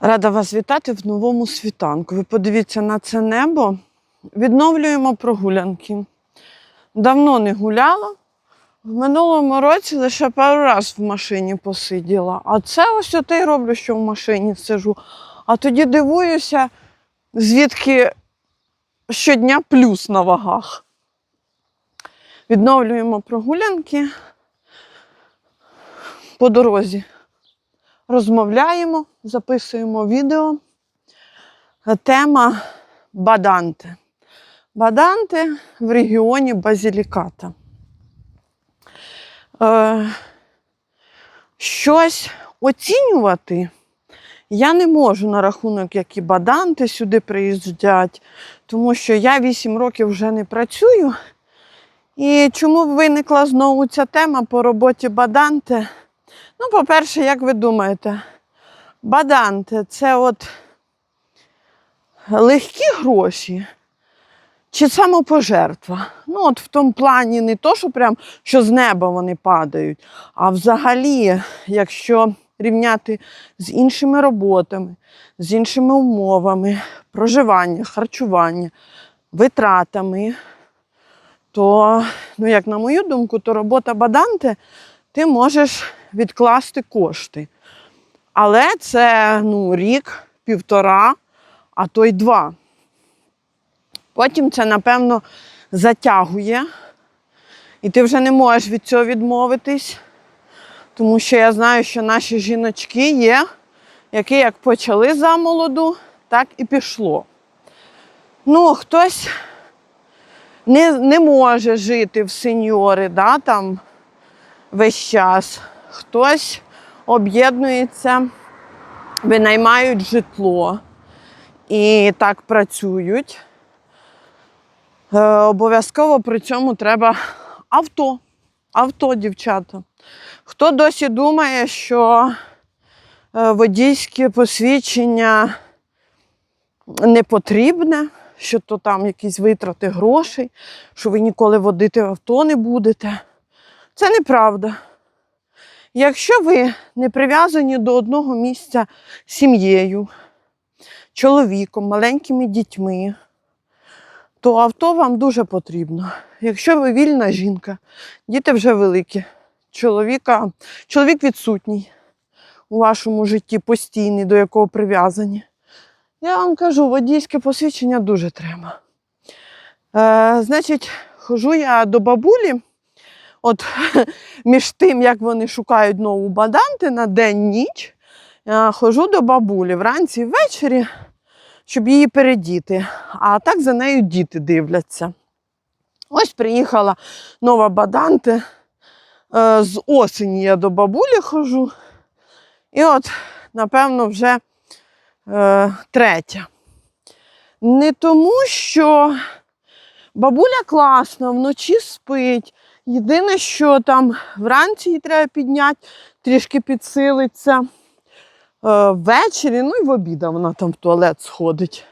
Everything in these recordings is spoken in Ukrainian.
Рада вас вітати в новому світанку. Ви подивіться на це небо. Відновлюємо прогулянки. Давно не гуляла. В минулому році лише пару раз в машині посиділа. А це ось оте й роблю, що в машині сижу. А тоді дивуюся, звідки щодня плюс на вагах. Відновлюємо прогулянки по дорозі. Розмовляємо, записуємо відео. Тема Баданте. Баданте в регіоні Базіліката. Е, щось оцінювати я не можу на рахунок, які баданти сюди приїздять, тому що я 8 років вже не працюю. І чому виникла знову ця тема по роботі Баданте? Ну, по-перше, як ви думаєте, Баданте це от легкі гроші чи самопожертва? Ну, от в тому плані не то, що прям що з неба вони падають, а взагалі, якщо рівняти з іншими роботами, з іншими умовами, проживання, харчування, витратами, то, ну, як на мою думку, то робота Баданте ти можеш відкласти кошти. Але це ну, рік, півтора, а то й два. Потім це, напевно, затягує, і ти вже не можеш від цього відмовитись, тому що я знаю, що наші жіночки є, які як почали замолоду, так і пішло. Ну, хтось не, не може жити в сеньори, да, там, весь час. Хтось об'єднується, винаймають житло і так працюють. Е, обов'язково при цьому треба авто. Авто, дівчата. Хто досі думає, що е, водійське посвідчення не потрібне, що то там якісь витрати грошей, що ви ніколи водити авто не будете. Це неправда. Якщо ви не прив'язані до одного місця сім'єю, чоловіком, маленькими дітьми, то авто вам дуже потрібно. Якщо ви вільна жінка, діти вже великі, чоловіка, чоловік відсутній у вашому житті постійний, до якого прив'язані. Я вам кажу, водійське посвідчення дуже треба. Е, значить, хожу я до бабулі. От між тим, як вони шукають нову баданти на день-ніч, я ходжу до бабулі вранці і ввечері, щоб її передіти. А так за нею діти дивляться. Ось приїхала нова баданти. Е, З осені я до бабулі ходжу. І от, напевно, вже е, третя. Не тому, що бабуля класна, вночі спить. Єдине, що там вранці її треба підняти, трішки підсилиться. Е, Ввечері, ну і в обіда вона там в туалет сходить.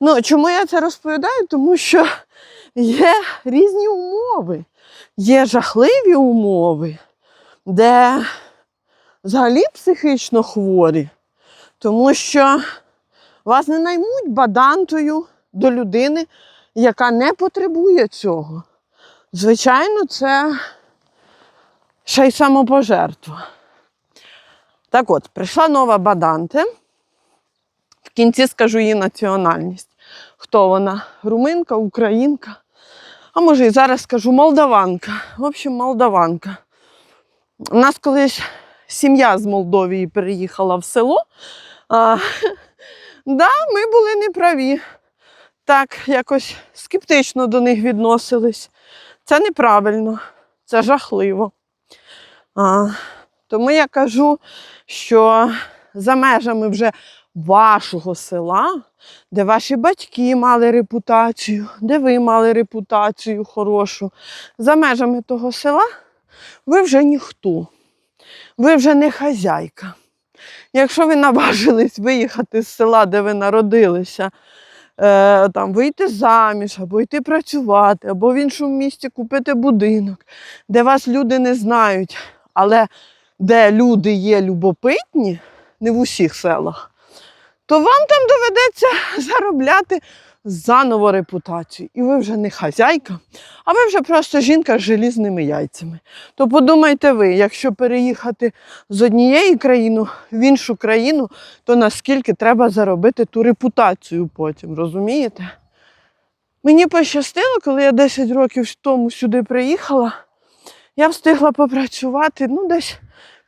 Ну, чому я це розповідаю? Тому що є різні умови. Є жахливі умови, де взагалі психічно хворі, тому що вас не наймуть бадантою до людини, яка не потребує цього. Звичайно, це ще й самопожертва. Так от, прийшла нова баданте. В кінці скажу її національність. Хто вона? Руминка, українка. А може і зараз скажу молдаванка. В общем, молдаванка. У нас колись сім'я з Молдовії переїхала в село. А, да, ми були неправі. Так, якось скептично до них відносились. Це неправильно, це жахливо. А, тому я кажу, що за межами вже вашого села, де ваші батьки мали репутацію, де ви мали репутацію хорошу, за межами того села ви вже ніхто, ви вже не хазяйка. Якщо ви наважились виїхати з села, де ви народилися, е, там, вийти заміж, або йти працювати, або в іншому місті купити будинок, де вас люди не знають, але де люди є любопитні, не в усіх селах, то вам там доведеться заробляти заново репутацію. І ви вже не хазяйка, а ви вже просто жінка з желізними яйцями. То подумайте ви, якщо переїхати з однієї країни в іншу країну, то наскільки треба заробити ту репутацію потім, розумієте? Мені пощастило, коли я 10 років тому сюди приїхала, я встигла попрацювати ну, десь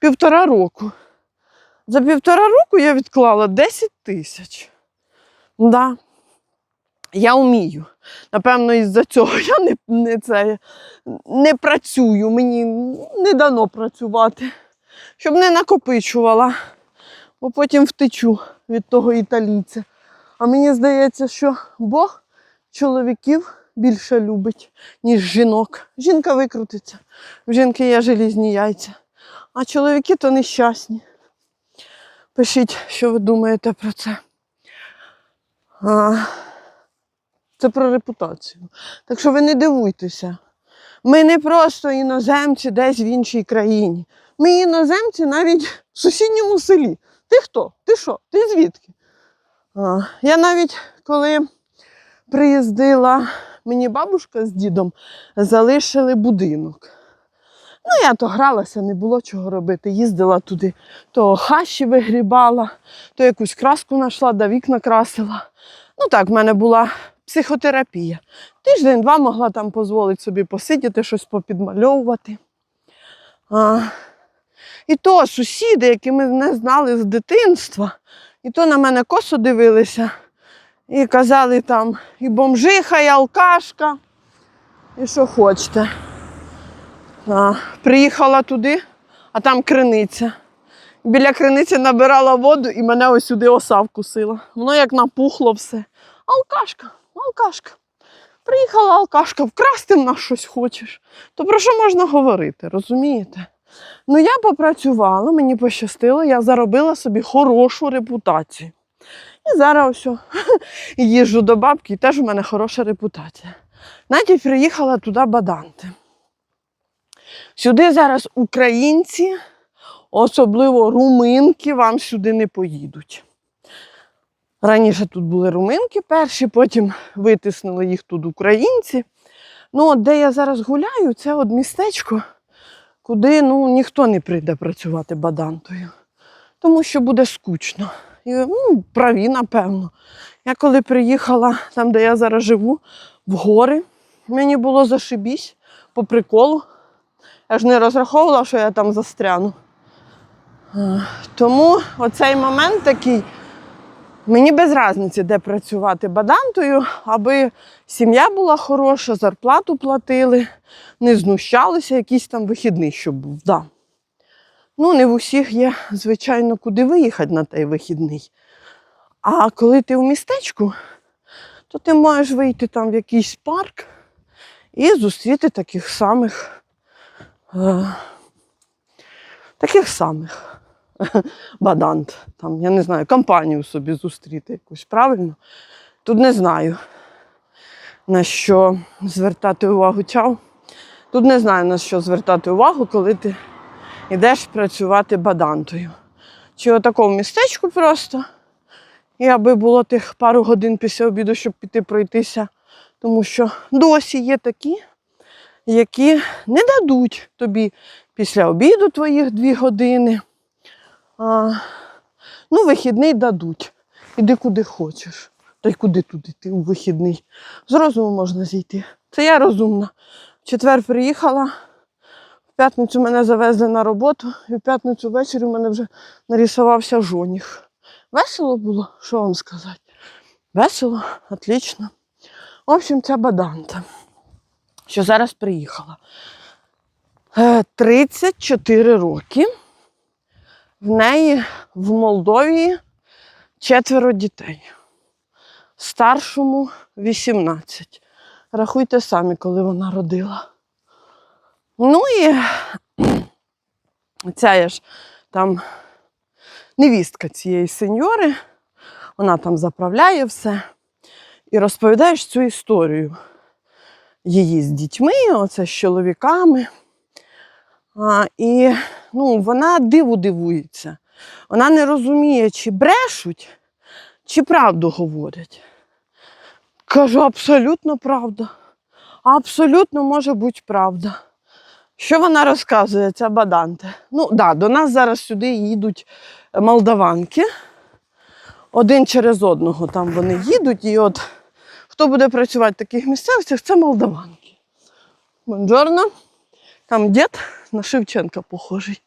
півтора року. За півтора року я відклала 10 тисяч. Да. Я вмію. Напевно, із-за цього я не, не, це, не працюю, мені не дано працювати, щоб не накопичувала, бо потім втечу від того італійця. А мені здається, що Бог чоловіків більше любить, ніж жінок. Жінка викрутиться. В жінки є желізні яйця, а чоловіки то нещасні. Пишіть, що ви думаєте про це. А, це про репутацію. Так що ви не дивуйтеся. Ми не просто іноземці десь в іншій країні. Ми іноземці навіть в сусідньому селі. Ти хто? Ти що? Ти звідки? А, я навіть коли приїздила, мені бабушка з дідом залишили будинок. Ну, я то гралася, не було чого робити. Їздила туди, то хащі вигрібала, то якусь краску знайшла, да вікна красила. Ну так, в мене була психотерапія. Тиждень-два могла там дозволити собі посидіти, щось попідмальовувати. А, і то сусіди, які ми не знали з дитинства, і то на мене косо дивилися і казали там і бомжиха, і алкашка, і що хочете. А, приїхала туди, а там криниця. Біля криниці набирала воду і мене ось сюди оса вкусила. Воно як напухло все. Алкашка, алкашка. Приїхала алкашка, вкрасти в нас щось хочеш. То про що можна говорити, розумієте? Ну я попрацювала, мені пощастило, я заробила собі хорошу репутацію. І зараз ось їжджу до бабки, і теж у мене хороша репутація. Навіть приїхала туди баданти. Сюди зараз українці, особливо руминки, вам сюди не поїдуть. Раніше тут були руминки перші, потім витиснули їх тут українці. Ну, от де я зараз гуляю, це от містечко, куди ну, ніхто не прийде працювати бадантою. Тому що буде скучно. І, ну, праві, напевно. Я коли приїхала там, де я зараз живу, в гори, мені було зашибісь по приколу. Я ж не розраховувала, що я там застряну. Е, Тому оцей момент такий, мені без різниці, де працювати бадантою, аби сім'я була хороша, зарплату платили, не знущалися, якийсь там вихідний, щоб був. Да. Ну, не в усіх є, звичайно, куди виїхати на той вихідний. А коли ти в містечку, то ти можеш вийти там в якийсь парк і зустріти таких самих е, таких самих бадант. Там, я не знаю, компанію собі зустріти якусь, правильно? Тут не знаю, на що звертати увагу чав. Тут не знаю, на що звертати увагу, коли ти йдеш працювати бадантою. Чи отако в містечку просто. І аби було тих пару годин після обіду, щоб піти пройтися. Тому що досі є такі, які не дадуть тобі після обіду твоїх дві години. А, ну, вихідний дадуть. Іди куди хочеш. Та й куди тут йти у вихідний. З розуму можна зійти. Це я розумна. В четвер приїхала, в п'ятницю мене завезли на роботу, і в п'ятницю ввечері в мене вже нарисувався жоніх. Весело було, що вам сказати? Весело, отлично. В общем, ця баданта, що зараз приїхала. Е, 34 роки. В неї в Молдові четверо дітей. Старшому 18. Рахуйте самі, коли вона родила. Ну і ця я ж там невістка цієї сеньори, вона там заправляє все. І розповідаєш цю історію її з дітьми, оце з чоловіками. А, і ну, вона диву дивується. Вона не розуміє, чи брешуть, чи правду говорять? Кажу, абсолютно правда. Абсолютно може бути правда. Що вона розказує, ця баданте? Ну, так, да, до нас зараз сюди їдуть молдаванки. Один через одного там вони їдуть. І от хто буде працювати в таких місцевостях, це молдаванки. Бонджорно. Там дід на Шевченка похожий.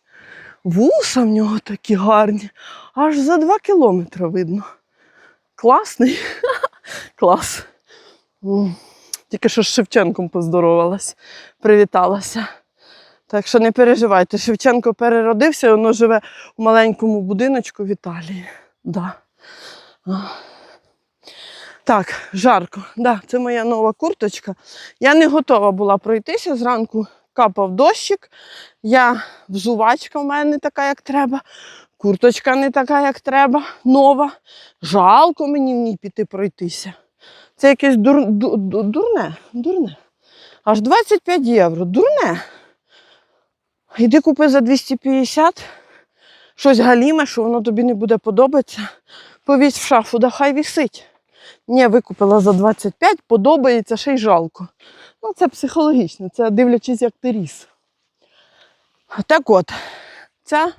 Вуса в нього такі гарні. Аж за два кілометри видно. Класний. Клас. Тільки що з Шевченком поздоровалась, привіталася. Так що не переживайте, Шевченко переродився, і воно живе у маленькому будиночку в Італії. Да. Так, жарко. Да, це моя нова курточка. Я не готова була пройтися. Зранку капав дощик. Я взувачка в мене не така, як треба. Курточка не така, як треба, нова. Жалко мені в ній піти пройтися. Це якесь дур, ду- ду- дурне, дурне. Аж 25 євро. Дурне. Йди купи за 250 щось галіме, що воно тобі не буде подобатися. Повісь в шафу, да хай вісить. Ні, викупила за 25, подобається, ще й жалко. Ну, це психологічно, це дивлячись, як ти ріс. Так от, ця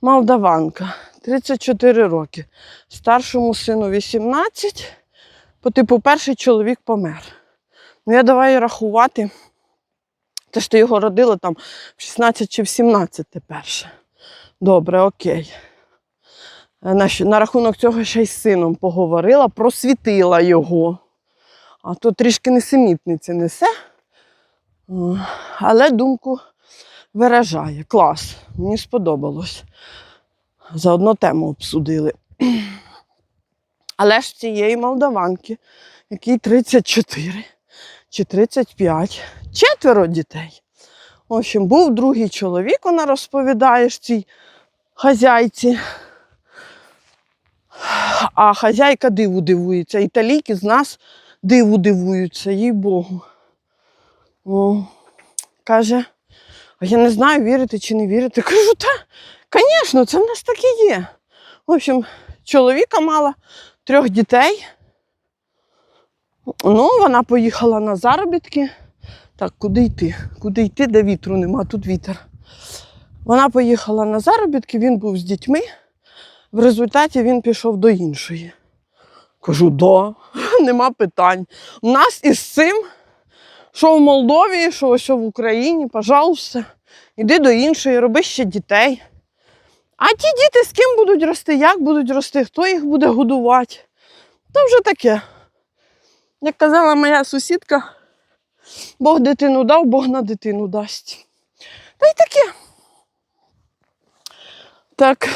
молдаванка, 34 роки. Старшому сину 18. По типу, перший чоловік помер. Ну, я давай рахувати. Те, що ти його родила там в 16 чи в 17 перше. Добре, окей. Е, На, на рахунок цього ще й з сином поговорила, просвітила його. А то трішки несемітниці несе. Але думку виражає. Клас. Мені сподобалось. Заодно тему обсудили. Але ж цієї молдаванки, якій 34 чи 35, четверо дітей. В общем, був другий чоловік, вона розповідає ж цій хазяйці. А хазяйка диву дивується. Італійки з нас диву дивуються, їй Богу. О, каже, а я не знаю, вірити чи не вірити. Кажу, та, звісно, це в нас так і є. В общем, чоловіка мала трьох дітей. Ну, вона поїхала на заробітки. Так, куди йти? Куди йти, де вітру нема, тут вітер. Вона поїхала на заробітки, він був з дітьми. В результаті він пішов до іншої. Кажу, да, нема питань. У нас із цим, що в Молдові, що ось в Україні, пожалуйста, іди до іншої, роби ще дітей. А ті діти з ким будуть рости, як будуть рости, хто їх буде годувати? То вже таке. Як казала моя сусідка, Бог дитину дав, Бог на дитину дасть. Та й таке. Так,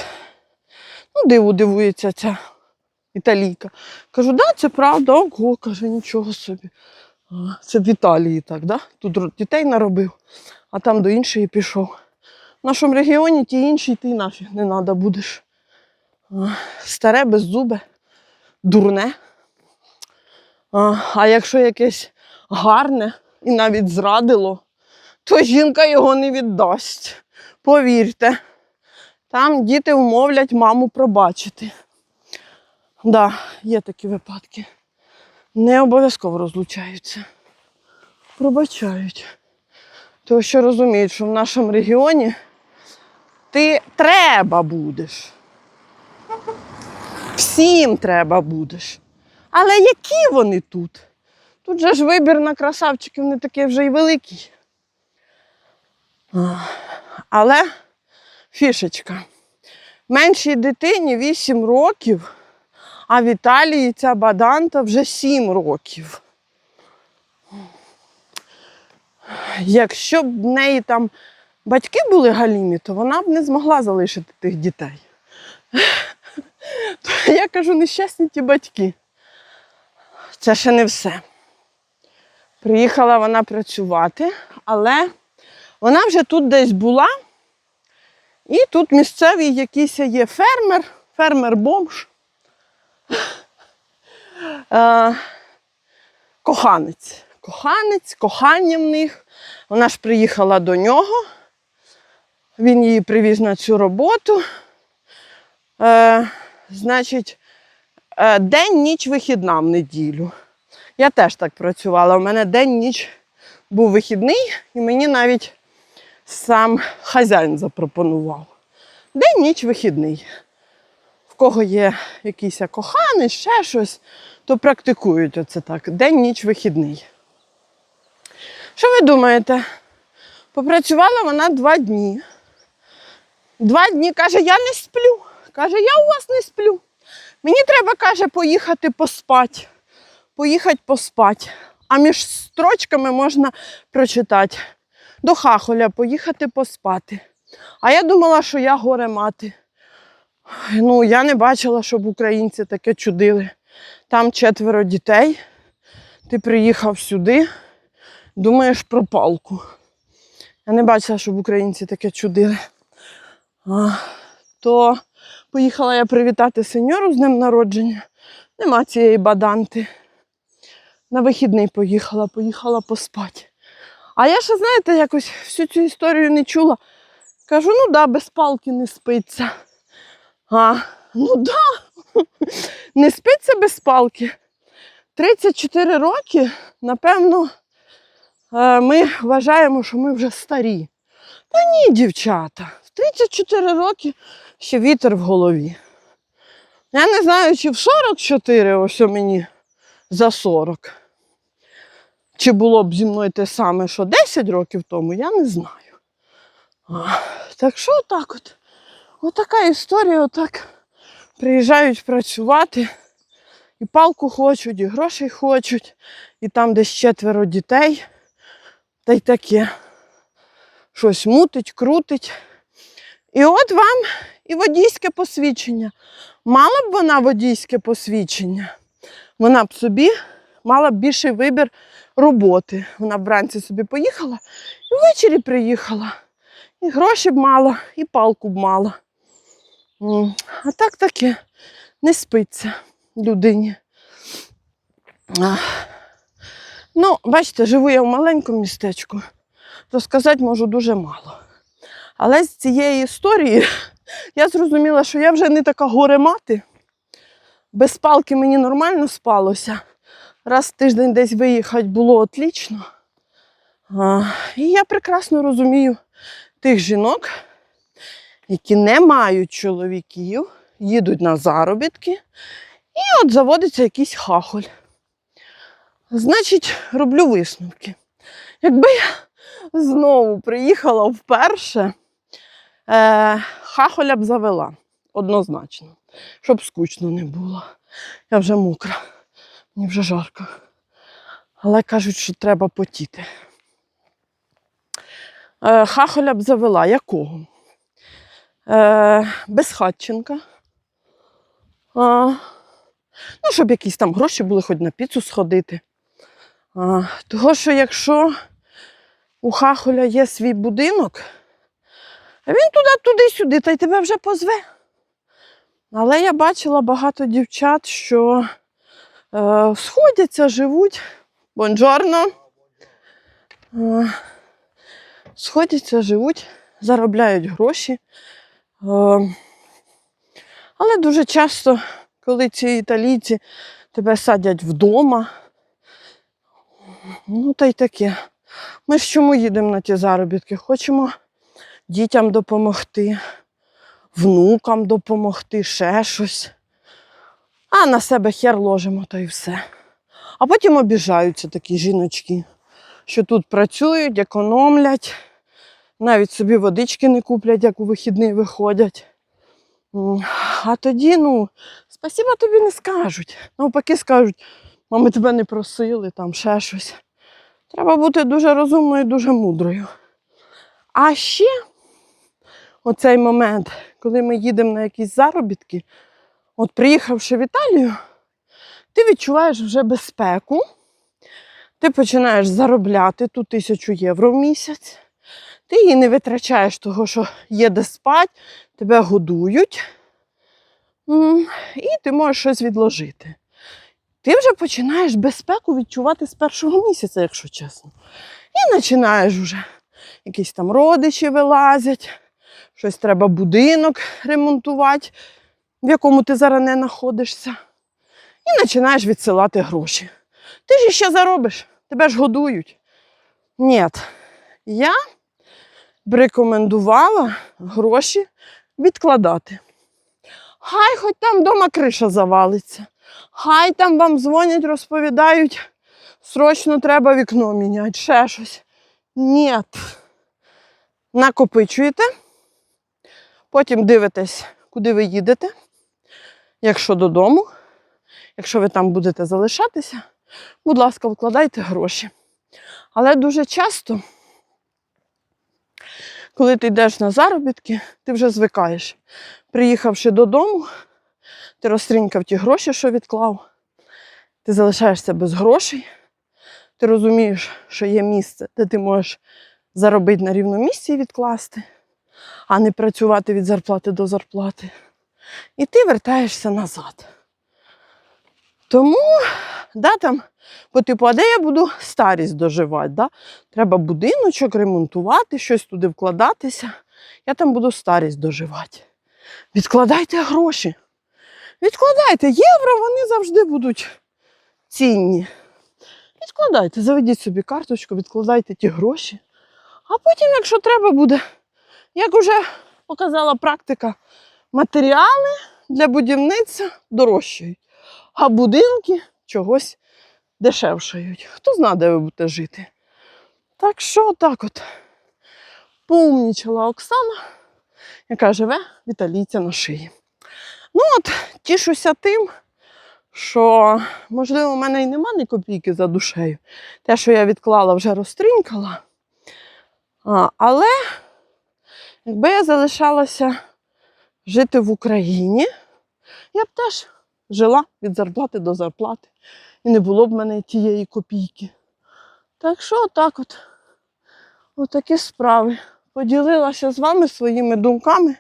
ну, диву дивується ця італійка. Кажу, да, це правда, ого, каже, нічого собі. Це в Італії так, да? Тут дітей наробив, а там до іншої пішов. В нашому регіоні ті інші ти нафіг не треба будеш. Старе, беззубе, дурне. А, якщо якесь гарне і навіть зрадило, то жінка його не віддасть. Повірте, там діти вмовлять маму пробачити. Да, є такі випадки. Не обов'язково розлучаються. Пробачають. Тому що розуміють, що в нашому регіоні ти треба будеш. Всім треба будеш. Але які вони тут? Тут же ж вибір на красавчиків не такий вже й великий. Але фішечка. Меншій дитині 8 років, а в Італії ця баданта вже 7 років. Якщо б в неї там батьки були галімі, то вона б не змогла залишити тих дітей. То я кажу, нещасні ті батьки. Це ще не все. Приїхала вона працювати, але вона вже тут десь була. І тут місцевий якийсь є фермер, фермер-бомж, е, коханець. Коханець, кохання в них. Вона ж приїхала до нього. Він її привіз на цю роботу. Е, значить, е, день-ніч вихідна в неділю. Я теж так працювала. У мене день-ніч був вихідний, і мені навіть сам хазяїн запропонував. День-ніч вихідний. В кого є якийсь коханий, ще щось, то практикують оце так. День-ніч вихідний. Що ви думаєте? Попрацювала вона два дні. Два дні каже, я не сплю. Каже, я у вас не сплю. Мені треба, каже, поїхати поспати. Поїхати поспати. А між строчками можна прочитати. До хахоля поїхати поспати. А я думала, що я горе мати. Ну, я не бачила, щоб українці таке чудили. Там четверо дітей. Ти приїхав сюди, думаєш про палку. Я не бачила, щоб українці таке чудили. А, то поїхала я привітати сеньору з днем народження. Нема цієї баданти. На вихідний поїхала, поїхала поспати. А я ще, знаєте, якось всю цю історію не чула. Кажу, ну да, без палки не спиться. А, ну да, не спиться без палки. 34 роки, напевно, е, ми вважаємо, що ми вже старі. Та ні, дівчата, в 34 роки ще вітер в голові. Я не знаю, чи в 44 ось мені за 40. Чи було б зі мною те саме, що 10 років тому, я не знаю. А, так що отак от. Отака історія, отак приїжджають працювати, і палку хочуть, і грошей хочуть, і там десь четверо дітей. Та й таке. Щось мутить, крутить. І от вам і водійське посвідчення. Мала б вона водійське посвідчення, вона б собі мала б більший вибір роботи. Вона б вранці собі поїхала і ввечері приїхала. І гроші б мала, і палку б мала. А так таке не спиться людині. Ну, бачите, живу я в маленькому містечку, то сказати можу дуже мало. Але з цієї історії я зрозуміла, що я вже не така горе мати. Без палки мені нормально спалося. Раз в тиждень десь виїхати було отлічно. А, і я прекрасно розумію тих жінок, які не мають чоловіків, їдуть на заробітки, і от заводиться якийсь хахоль. Значить, роблю висновки. Якби я знову приїхала вперше, е, хахоля б завела однозначно, щоб скучно не було. Я вже мокра, мені вже жарко. Але кажуть, що треба потіти. Е, хахоля б завела. Якого? Е, Безхатченка. Ну, щоб якісь там гроші були, хоч на піцу сходити. А, того, що якщо у хахоля є свій будинок, він туди, туди-сюди, та й тебе вже позве. Але я бачила багато дівчат, що е, сходяться, живуть. Бонджорно. Е, сходяться, живуть, заробляють гроші. Е, але дуже часто, коли ці італійці тебе садять вдома, ну та й таке. Ми ж чому їдемо на ті заробітки? Хочемо дітям допомогти, внукам допомогти, ще щось. А на себе хер ложимо, то й все. А потім обіжаються такі жіночки, що тут працюють, економлять, навіть собі водички не куплять, як у вихідний виходять. А тоді, ну, спасіба тобі не скажуть. Навпаки, скажуть, мами тебе не просили, там ще щось. Треба бути дуже розумною, і дуже мудрою. А ще оцей момент, коли ми їдемо на якісь заробітки, от приїхавши в Італію, ти відчуваєш вже безпеку, ти починаєш заробляти ту тисячу євро в місяць, ти її не витрачаєш, того, що є де спати, тебе годують, і ти можеш щось відложити. Ти вже починаєш безпеку відчувати з першого місяця, якщо чесно. І починаєш вже. Якісь там родичі вилазять, щось треба будинок ремонтувати, в якому ти зараз не знаходишся. і починаєш відсилати гроші. Ти ж ще заробиш, тебе ж годують. Ні, я б рекомендувала гроші відкладати. Хай хоч там вдома криша завалиться. Хай там вам дзвонять, розповідають, срочно треба вікно міняти, ще щось. Ні. Накопичуєте, потім дивитесь, куди ви їдете. Якщо додому, якщо ви там будете залишатися, будь ласка, вкладайте гроші. Але дуже часто, коли ти йдеш на заробітки, ти вже звикаєш. Приїхавши додому, ти розтринькав ті гроші, що відклав, ти залишаєшся без грошей, ти розумієш, що є місце, де ти можеш заробити на рівному місці і відкласти, а не працювати від зарплати до зарплати. І ти вертаєшся назад. Тому, да, там, по типу, а де я буду старість доживати? Да? Треба будиночок ремонтувати, щось туди вкладатися. Я там буду старість доживати. Відкладайте гроші. Відкладайте євро, вони завжди будуть цінні. Відкладайте, заведіть собі карточку, відкладайте ті гроші. А потім, якщо треба буде, як вже показала практика, матеріали для будівництва дорожчають, а будинки чогось дешевшають. Хто знає, де ви будете жити. Так що так от поумнічала Оксана, яка живе в італійця на шиї. Ну от, тішуся тим, що, можливо, у мене і нема ні копійки за душею. Те, що я відклала, вже розтринькала. А, але якби я залишалася жити в Україні, я б теж жила від зарплати до зарплати. І не було б в мене тієї копійки. Так що отак от, отакі справи. Поділилася з вами своїми думками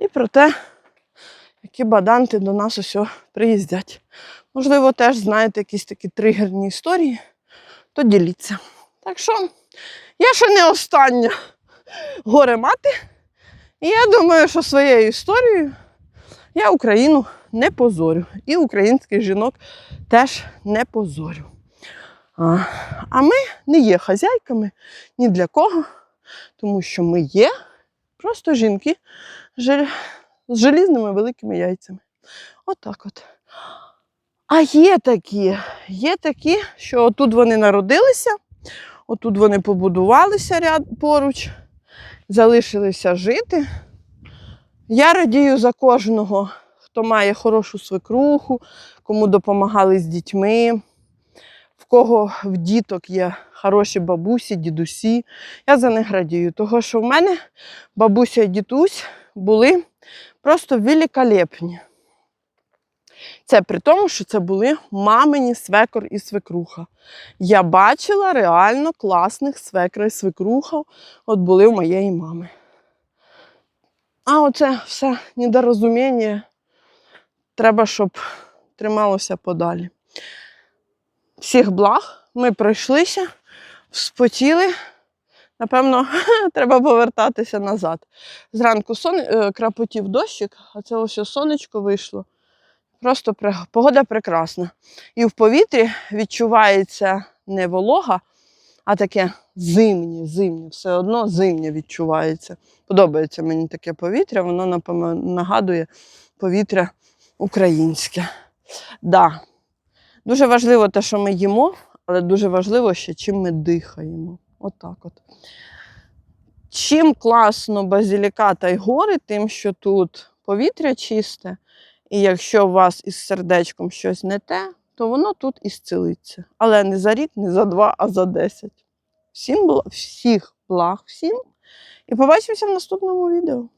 і про те, які баданти до нас усе приїздять. Можливо, теж знаєте якісь такі тригерні історії, то діліться. Так що я ще не остання горе мати. І я думаю, що своєю історією я Україну не позорю. І українських жінок теж не позорю. А, а ми не є хазяйками ні для кого, тому що ми є просто жінки з желізними великими яйцями. Отак от. А є такі, є такі, що отут вони народилися, отут вони побудувалися ряд поруч, залишилися жити. Я радію за кожного, хто має хорошу свекруху, кому допомагали з дітьми, в кого в діток є хороші бабусі, дідусі. Я за них радію, того що в мене бабуся і дідусь були просто великолепні. Це при тому, що це були мамині свекор і свекруха. Я бачила реально класних свекра і свекруха, от були у моєї мами. А оце все недорозуміння. Треба, щоб трималося подалі. Всіх благ. Ми пройшлися, вспотіли. Напевно, треба повертатися назад. Зранку сон... е, крапотів дощик, а це ось сонечко вийшло. Просто погода прекрасна. І в повітрі відчувається не волога, а таке зимнє, зимнє, все одно зимнє відчувається. Подобається мені таке повітря, воно нагадує повітря українське. Да. Дуже важливо те, що ми їмо, але дуже важливо ще, чим ми дихаємо. Отак от. Чим класно базиліката й гори, тим, що тут повітря чисте, і якщо у вас із сердечком щось не те, то воно тут і зцілиться. Але не за рік, не за два, а за десять. Всім всіх благ всім. І побачимося в наступному відео.